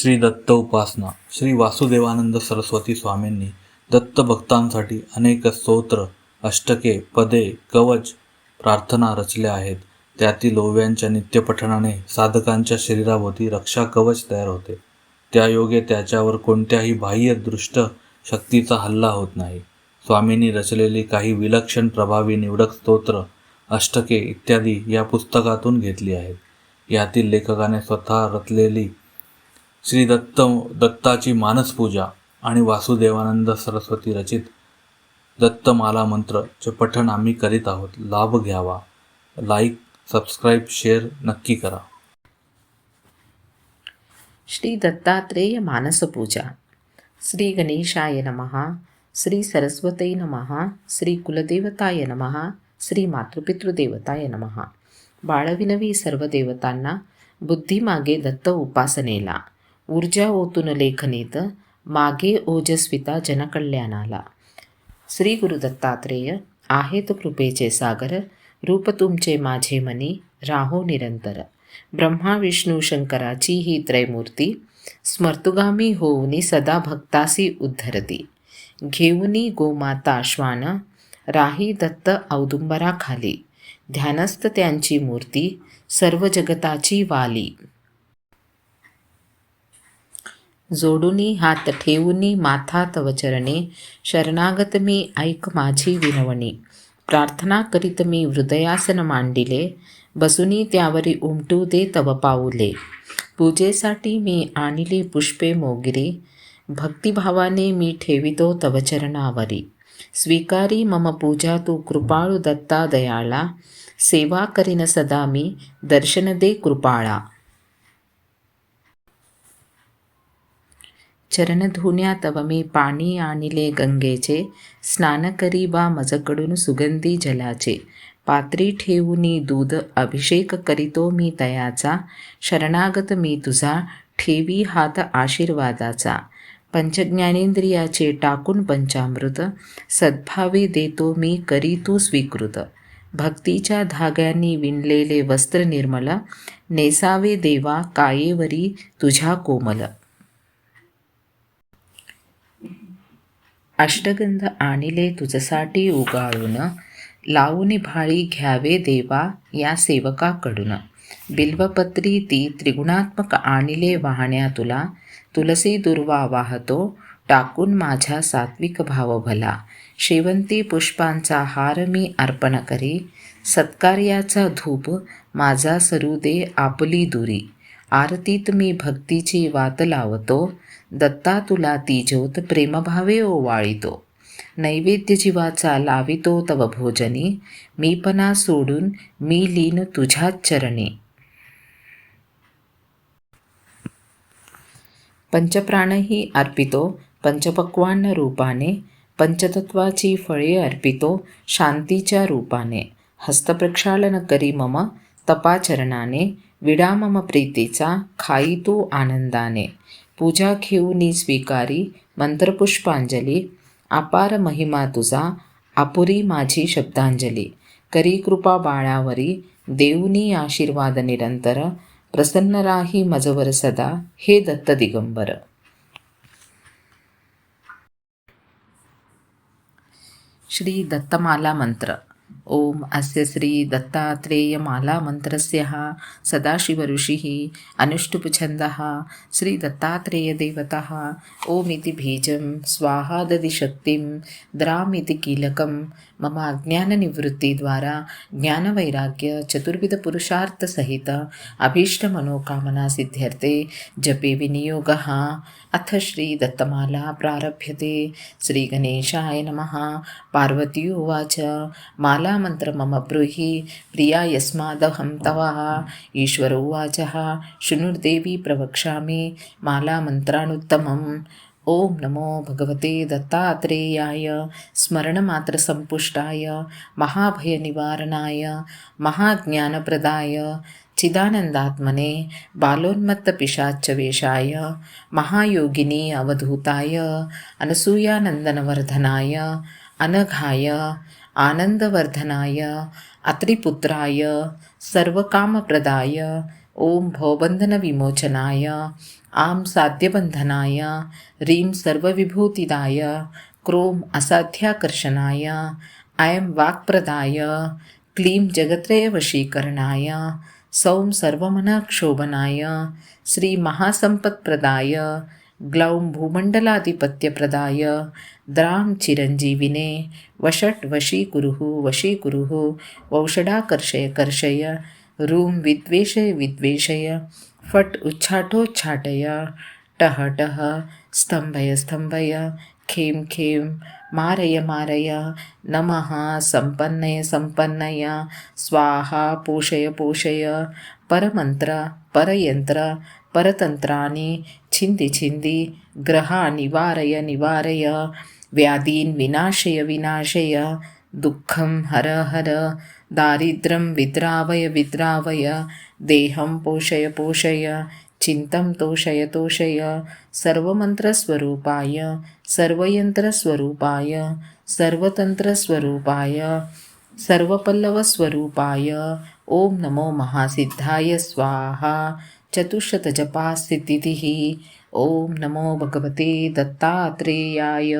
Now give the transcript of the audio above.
श्री दत्त उपासना श्री वासुदेवानंद सरस्वती स्वामींनी दत्त भक्तांसाठी अनेक स्तोत्र अष्टके पदे कवच प्रार्थना रचल्या आहेत. त्यातील ओव्यांच्या नित्यपठणाने साधकांच्या शरीराभोवती रक्षा कवच तयार होते. त्यायोगे त्याच्यावर कोणत्याही बाह्य दृष्ट शक्तीचा हल्ला होत नाही. स्वामींनी रचलेली काही विलक्षण प्रभावी निवडक स्तोत्र अष्टके इत्यादी या पुस्तकातून घेतली आहेत. यातील लेखकाने स्वतः रचलेली श्री दत्त दत्ताची मानसपूजा आणि वासुदेवानंद सरस्वती रचित दत्तमाला मंत्रचे पठण आम्ही करीत आहोत. लाभ घ्यावा. लाईक सबस्क्राईब शेअर नक्की करा. श्री दत्तात्रेय मानसपूजा श्री गणेशाय नमहा श्री सरस्वती नमहा श्री कुलदेवताय नमहा श्री मातृपितृदेवताय नमहा बाळविनवी सर्व देवतांना बुद्धीमागे दत्त उपासनेला. ऊर्जा ओतून लेखनीत मागे ओजस्विता जनकल्याणाला. श्री गुरु दत्तात्रेय आहेत कृपेचे सागर रूप तुमचे माझे मनी राहो निरंतर. ब्रह्मा विष्णू शंकराची ही त्रयमूर्ती स्मर्तुगामी होऊनी सदा भक्तासी उद्धरती. घेऊनी गोमाता श्वान राही दत्त औदुंबराखाली. ध्यानस्थ त्यांची मूर्ती सर्व जगताची वाली. जोडुनी हात ठेवूनी माथा तव चरणे शरणागत मी ऐक माझी विनवणी. प्रार्थना करीत मी हृदयासन मांडिले बसुनी त्यावरी उमटू दे तव पाऊले. पूजेसाठी मी आणिले पुष्पे मोगिरी भक्तिभावाने मी ठेवितो तव चरणावरी. स्वीकारी मम पूजा तू कृपाळू दत्ता दयाळा सेवा करीन सदा मी दर्शन दे कृपाळा. चरणधुन्या तव मी पाणी आणिले गंगेचे स्नान करी बा मजकडून सुगंधी जलाचे. पात्री ठेवूनी दूध अभिषेक करीतो मी तयाचा शरणागत मी तुझा ठेवी हात आशीर्वादाचा. पंचज्ञानेंद्रियाचे टाकून पंचामृत सद्भावे देतो मी करी तू स्वीकृत. भक्तीच्या धाग्यांनी विणलेले वस्त्र निर्मल नेसावे देवा कायेवरी तुझ्या कोमल. अष्टगंध आणिले तुझसाठी उगाळून. लावून भाळी घ्यावे देवा या सेवकाकडून. बिल्वपत्री ती त्रिगुणात्मक आणिले वाहण्या तुला. तुलसी दुर्वा वाहतो टाकून माझ्या सात्विक भाव भला शेवंती पुष्पांचा हार मी अर्पण करी. सत्कार्याचा धूप माझा सरू दे आपली दुरी. आरतीत मी भक्तीची वात लावतो दत्ता तुला ती ज्योत प्रेमभावे ओवाळितो नैवेद्य जीवाचा लावितो तव भोजनी मीपणा सोडून मी लीन तुझ्याच चरणी. पंचप्राणही अर्पितो पंचपक्वान्न रूपाने पंचतत्वाची फळे अर्पितो शांतीच्या रूपाने हस्तप्रक्षालन करी मम तपाचरणाने विडा मम प्रीतीचा खाई तू आनंदाने. पूजा घेऊनी स्वीकारी मंत्रपुष्पांजली अपार महिमा तुझा अपुरी माझी शब्दांजली. करी कृपा बाळावरी देऊनी आशीर्वाद निरंतर प्रसन्न राही मजवर सदा हे दत्त दिगंबर. श्री दत्तमाला मंत्र. ओम अस्य श्री दत्तात्रेयमाला मंत्रस्य सदाशिवऋषिः अनुष्टुप्छन्दः श्रीदत्तात्रेयदेवतः ओमिति बीजं स्वाहा ददिशक्तिं द्रामिति कीलकं मम अज्ञाननिवृत्तिद्वारा ज्ञानवैराग्य चतुर्विधपुरुषार्थसहित अभीष्टमनोकामना सिद्ध्यर्थे जपे विनियोगः अथ श्रीदत्तमाला प्रारभ्यते। श्रीगणेशाय नमः। पार्वती उवाच मालामन्त्र मम ब्रूहि प्रिया यस्मादहं तव। ईश्वर उवाचः शृणुर्देवी प्रवक्ष्यामि मालामन्त्रानुत्तमम् ॐ नमो भगवते दत्तात्रेयाय स्मरणमात्रसम्पुष्टाय महाभयनिवारणाय महाज्ञानप्रदाय चिदानन्दात्मने बालोन्मत्तपिशाच्चवेशाय महायोगिनी अवधूताय अनसूयानन्दनवर्धनाय अनघाय आनन्दवर्धनाय अत्रिपुत्राय सर्वकामप्रदाय ओम भवबंधनविमोचनाय आम साध्यबंधनाय रीं सर्वविभूतिदाय क्रोम असाध्याकर्षणाय ऐं वाक्प्रदाय क्लीं जगत्रयवशीकरणाय सौं सर्वमनक्षोभनाय श्रीमहासम्पत्प्रदाय ग्लौं भूमण्डलाधिपत्यप्रदाय द्रां चिरञ्जीविने वषट् वशीकुरुः वशीकुरुः वौषडाकर्षय कर्षय रूं विद्वेषय विद्वेषय फट् उच्छाटोच्छाटय टह टः स्तम्भय स्तम्भय खें खें मारय मारय नमः सम्पन्नय सम्पन्नय स्वाहा पोषय पोषय परमन्त्र परयन्त्र परतन्त्राणि छिन्दि छिन्दि ग्रहा निवारय निवारय व्याधीन् विनाशय विनाशय दुःखं हर हर दारिद्र्यं विद्रावय विद्रावय देहं पोषय पोषय चिन्तं तोषय तोषय सर्वमन्त्रस्वरूपाय सर्वयन्त्रस्वरूपाय सर्वतन्त्रस्वरूपाय सर्वपल्लवस्वरूपाय। ॐ नमो महासिद्धाय स्वाहा। चतुश्शतजपा स्थितिः ॐ नमो भगवते दत्तात्रेयाय।